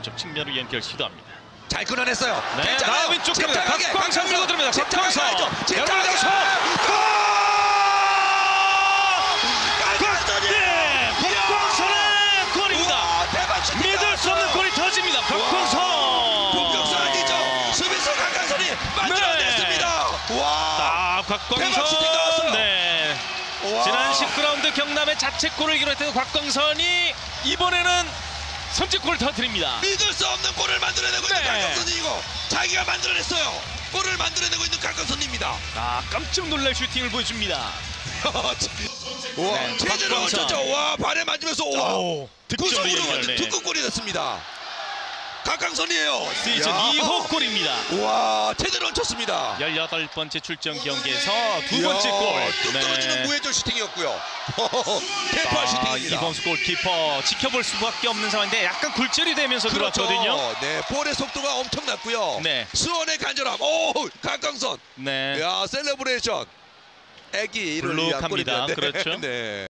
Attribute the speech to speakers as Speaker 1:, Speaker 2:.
Speaker 1: 오른쪽 측면으로 연결 시도합니다.
Speaker 2: 잘 끊어냈어요.
Speaker 1: 네,
Speaker 2: 괜찮아요.
Speaker 1: 왼쪽.
Speaker 2: 침착하게,
Speaker 1: 박광선 밀고 들어옵니다.
Speaker 2: 침착하게. 가야죠. 침착하게
Speaker 1: 네, 박광선의 골입니다. 믿을 수 없는 골이 터집니다. 박광선.
Speaker 2: 공격수 아니죠. 수비수 강강선이 만들어냈습니다. 와.
Speaker 1: 아, 곽광선. 네.
Speaker 2: 와.
Speaker 1: 지난 19라운드 경남의 자책골을 기록했던 곽광선이 이번에는 선제골을 터뜨립니다.
Speaker 2: 믿을 수 없는 골을 만들어내고 있는
Speaker 1: 네.
Speaker 2: 강강선이 이거 자기가 만들어냈어요. 골을 만들어내고 있는 강강선입니다.
Speaker 1: 아, 깜짝 놀랄 슈팅을 보여줍니다.
Speaker 2: 와,
Speaker 1: 네,
Speaker 2: 제대로. 쳤죠. 와, 발에 맞으면서 와. 구석으로
Speaker 1: 연결.
Speaker 2: 완전
Speaker 1: 네.
Speaker 2: 특급골이 됐습니다. 강강선이에요.
Speaker 1: 시즌
Speaker 2: 야.
Speaker 1: 2호 골입니다.
Speaker 2: 와, 제대로 얹혔습니다.
Speaker 1: 18번째 출전 경기에서 두 번째 골.
Speaker 2: 뚝 떨어지는 무회전 슈팅이었고요. 대파
Speaker 1: 아,
Speaker 2: 슈팅입니다.
Speaker 1: 이범수 골키퍼 지켜볼 수밖에 없는 상황인데 약간 굴절이 되면서
Speaker 2: 그렇죠.
Speaker 1: 들어왔거든요.
Speaker 2: 네, 볼의 속도가 엄청났고요.
Speaker 1: 네.
Speaker 2: 수원의 간절함. 오, 강강선.
Speaker 1: 네.
Speaker 2: 야, 셀레브레이션. 애기 이를 위한
Speaker 1: 블록합니다.
Speaker 2: 골이네요. 네.
Speaker 1: 그렇죠.
Speaker 2: 네.